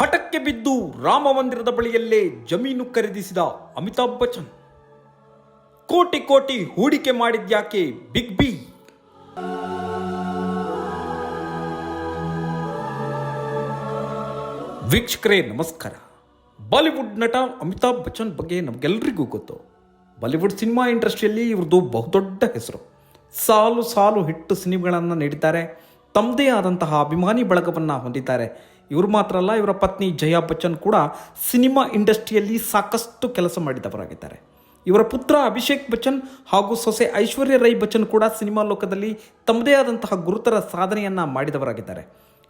ಹಠಕ್ಕೆ ಬಿದ್ದು ರಾಮ ಮಂದಿರದ ಬಳಿಯಲ್ಲೇ ಜಮೀನು ಖರೀದಿಸಿದ ಅಮಿತಾಬ್ ಬಚ್ಚನ್. ಕೋಟಿ ಕೋಟಿ ಹೂಡಿಕೆ ಮಾಡಿದ್ಯಾಕೆ ಬಿಗ್ ಬಿ? ವೀಕ್ಷಕರೇ, ನಮಸ್ಕಾರ. ಬಾಲಿವುಡ್ ನಟ ಅಮಿತಾಬ್ ಬಚ್ಚನ್ ಬಗ್ಗೆ ನಮಗೆಲ್ಲರಿಗೂ ಗೊತ್ತು. ಬಾಲಿವುಡ್ ಸಿನಿಮಾ ಇಂಡಸ್ಟ್ರಿಯಲ್ಲಿ ಇವ್ರದ್ದು ಬಹುದೊಡ್ಡ ಹೆಸರು. ಸಾಲು ಸಾಲು ಹಿಟ್ಟು ಸಿನಿಮಾಗಳನ್ನು ನೀಡಿದ್ದಾರೆ. ತಮ್ಮದೇ ಆದಂತಹ ಅಭಿಮಾನಿ ಬಳಗವನ್ನು ಹೊಂದಿದ್ದಾರೆ. ಇವರು ಮಾತ್ರ ಅಲ್ಲ, ಇವರ ಪತ್ನಿ ಜಯಾ ಬಚ್ಚನ್ ಕೂಡ ಸಿನಿಮಾ ಇಂಡಸ್ಟ್ರಿಯಲ್ಲಿ ಸಾಕಷ್ಟು ಕೆಲಸ ಮಾಡಿದವರಾಗಿದ್ದಾರೆ. ಇವರ ಪುತ್ರ ಅಭಿಷೇಕ್ ಬಚ್ಚನ್ ಹಾಗೂ ಸೊಸೆ ಐಶ್ವರ್ಯ ರೈ ಬಚ್ಚನ್ ಕೂಡ ಸಿನಿಮಾ ಲೋಕದಲ್ಲಿ ತಮ್ಮದೇ ಆದಂತಹ ಗುರುತರ ಸಾಧನೆಯನ್ನು ಮಾಡಿದವರಾಗಿದ್ದಾರೆ.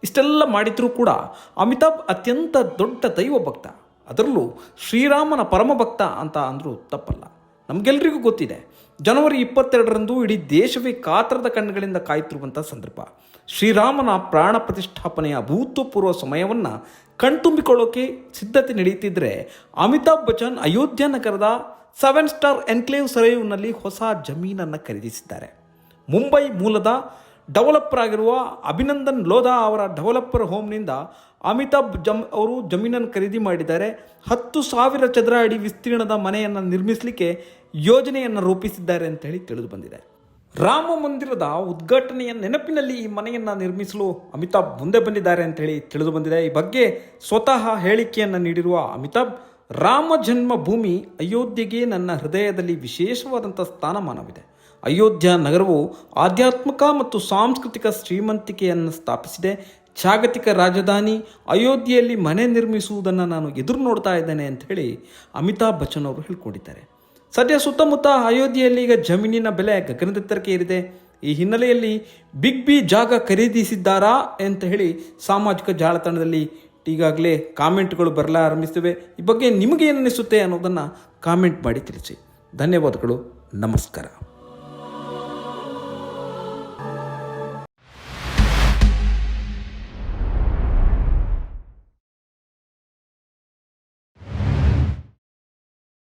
ಇಷ್ಟೆಲ್ಲ ಮಾಡಿದರೂ ಕೂಡ ಅಮಿತಾಬ್ ಅತ್ಯಂತ ದೊಡ್ಡ ದೈವ ಭಕ್ತ ಅದರಲ್ಲೂ ಶ್ರೀರಾಮನ ಪರಮ ಭಕ್ತ ಅಂತ ಅಂದರೂ ತಪ್ಪಲ್ಲ. ನಮಗೆಲ್ಲರಿಗೂ ಗೊತ್ತಿದೆ. ಜನವರಿ ಇಪ್ಪತ್ತೆರಡರಂದು ಇಡೀ ದೇಶವೇ ಕಾತರದ ಕಣ್ಣುಗಳಿಂದ ಕಾಯುತ್ತಿರುವಂಥ ಸಂದರ್ಭ. ಶ್ರೀರಾಮನ ಪ್ರಾಣ ಪ್ರತಿಷ್ಠಾಪನೆಯ ಅಭೂತಪೂರ್ವ ಸಮಯವನ್ನು ಕಣ್ತುಂಬಿಕೊಳ್ಳೋಕೆ ಸಿದ್ಧತೆ ನಡೆಯುತ್ತಿದ್ದರೆ ಅಮಿತಾಬ್ ಬಚ್ಚನ್ ಅಯೋಧ್ಯ ನಗರದ ಸೆವೆನ್ ಸ್ಟಾರ್ ಎನ್ಕ್ಲೇವ್ ಸರೈವ್ನಲ್ಲಿ ಹೊಸ ಜಮೀನನ್ನು ಖರೀದಿಸಿದ್ದಾರೆ. ಮುಂಬೈ ಮೂಲದ ಡೆವಲಪರ್ ಆಗಿರುವ ಅಭಿನಂದನ್ ಲೋಧಾ ಅವರ ಡೆವಲಪರ್ ಹೋಮ್ನಿಂದ ಅಮಿತಾಬ್ ಜಮ್ ಅವರು ಜಮೀನನ್ನು ಖರೀದಿ ಮಾಡಿದ್ದಾರೆ. ಹತ್ತು ಸಾವಿರ ಚದರ ಅಡಿ ವಿಸ್ತೀರ್ಣದ ಮನೆಯನ್ನು ನಿರ್ಮಿಸಲಿಕ್ಕೆ ಯೋಜನೆಯನ್ನು ರೂಪಿಸಿದ್ದಾರೆ ಅಂತ ಹೇಳಿ ತಿಳಿದು ಬಂದಿದೆ. ರಾಮ ಮಂದಿರದ ಉದ್ಘಾಟನೆಯ ನೆನಪಿನಲ್ಲಿ ಈ ಮನೆಯನ್ನು ನಿರ್ಮಿಸಲು ಅಮಿತಾಬ್ ಮುಂದೆ ಬಂದಿದ್ದಾರೆ ಅಂತ ಹೇಳಿ ತಿಳಿದು ಬಂದಿದೆ. ಈ ಬಗ್ಗೆ ಸ್ವತಃ ಹೇಳಿಕೆಯನ್ನು ನೀಡಿರುವ ಅಮಿತಾಬ್, ರಾಮ ಜನ್ಮ ಭೂಮಿ ಅಯೋಧ್ಯೆಗೆ ನನ್ನ ಹೃದಯದಲ್ಲಿ ವಿಶೇಷವಾದಂಥ ಸ್ಥಾನಮಾನವಿದೆ. ಅಯೋಧ್ಯ ನಗರವು ಆಧ್ಯಾತ್ಮಿಕ ಮತ್ತು ಸಾಂಸ್ಕೃತಿಕ ಶ್ರೀಮಂತಿಕೆಯನ್ನು ಸ್ಥಾಪಿಸಿದೆ. ಜಾಗತಿಕ ರಾಜಧಾನಿ ಅಯೋಧ್ಯೆಯಲ್ಲಿ ಮನೆ ನಿರ್ಮಿಸುವುದನ್ನು ನಾನು ಎದುರು ನೋಡ್ತಾ ಇದ್ದೇನೆ ಅಂತ ಹೇಳಿ ಅಮಿತಾಬ್ ಬಚ್ಚನ್ ಅವರು ಹೇಳ್ಕೊಂಡಿದ್ದಾರೆ. ಸದ್ಯ ಸುತ್ತಮುತ್ತ ಅಯೋಧ್ಯೆಯಲ್ಲಿ ಈಗ ಜಮೀನಿನ ಬೆಲೆ ಗಗನದೆತ್ತರಕ್ಕೆ ಏರಿದೆ. ಈ ಹಿನ್ನೆಲೆಯಲ್ಲಿ ಬಿಗ್ ಬಿ ಜಾಗ ಖರೀದಿಸಿದ್ದಾರಾ ಅಂತ ಹೇಳಿ ಸಾಮಾಜಿಕ ಜಾಲತಾಣದಲ್ಲಿ ಈಗಾಗಲೇ ಕಾಮೆಂಟ್ಗಳು ಬರಲ ಆರಂಭಿಸಿವೆ ಈ ಬಗ್ಗೆ ನಿಮಗೆ ಅನ್ನೋದನ್ನು ಕಾಮೆಂಟ್ ಮಾಡಿ ತಿಳಿಸಿ. ಧನ್ಯವಾದಗಳು. ನಮಸ್ಕಾರ.